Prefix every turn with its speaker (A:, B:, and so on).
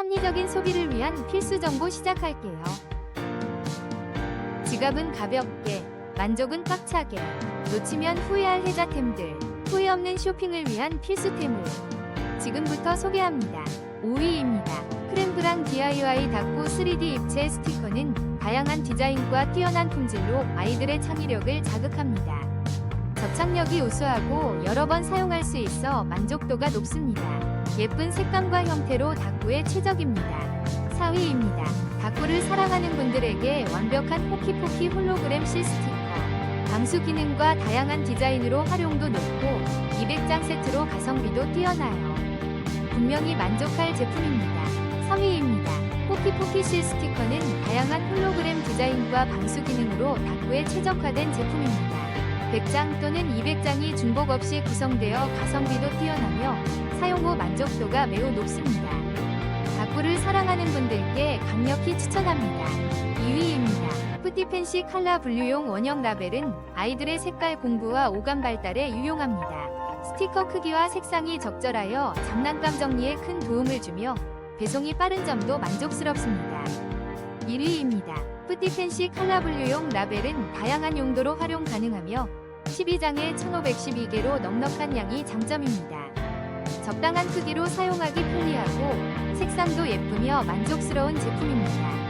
A: 합리적인 소비를 위한 필수 정보 시작할게요. 지갑은 가볍게, 만족은 꽉차게, 놓치면 후회할 혜자템들, 후회 없는 쇼핑을 위한 필수템을 지금부터 소개합니다. 5위입니다. 크렘브랑 DIY 닦고 3D 입체 스티커는 다양한 디자인과 뛰어난 품질로 아이들의 창의력을 자극합니다. 접착력이 우수하고 여러 번 사용할 수 있어 만족도가 높습니다. 예쁜 색감과 형태로 다꾸에 최적입니다. 4위입니다. 다꾸를 사랑하는 분들에게 완벽한 포키포키 홀로그램 실 스티커. 방수 기능과 다양한 디자인으로 활용도 높고 200장 세트로 가성비도 뛰어나요. 분명히 만족할 제품입니다. 3위입니다. 포키포키 실 스티커는 다양한 홀로그램 디자인과 방수 기능으로 다꾸에 최적화된 제품입니다. 100장 또는 200장이 중복 없이 구성되어 가성비도 뛰어나며 사용 후 만족도가 매우 높습니다. 다꾸를 사랑하는 분들께 강력히 추천합니다. 2위입니다. 푸티펜시 칼라 분류용 원형 라벨은 아이들의 색깔 공부와 오감 발달에 유용합니다. 스티커 크기와 색상이 적절하여 장난감 정리에 큰 도움을 주며 배송이 빠른 점도 만족스럽습니다. 1위입니다. 푸티펜시 칼라 분류용 라벨은 다양한 용도로 활용 가능하며 12장에 1512개로 넉넉한 양이 장점입니다. 적당한 크기로 사용하기 편리하고 색상도 예쁘며 만족스러운 제품입니다.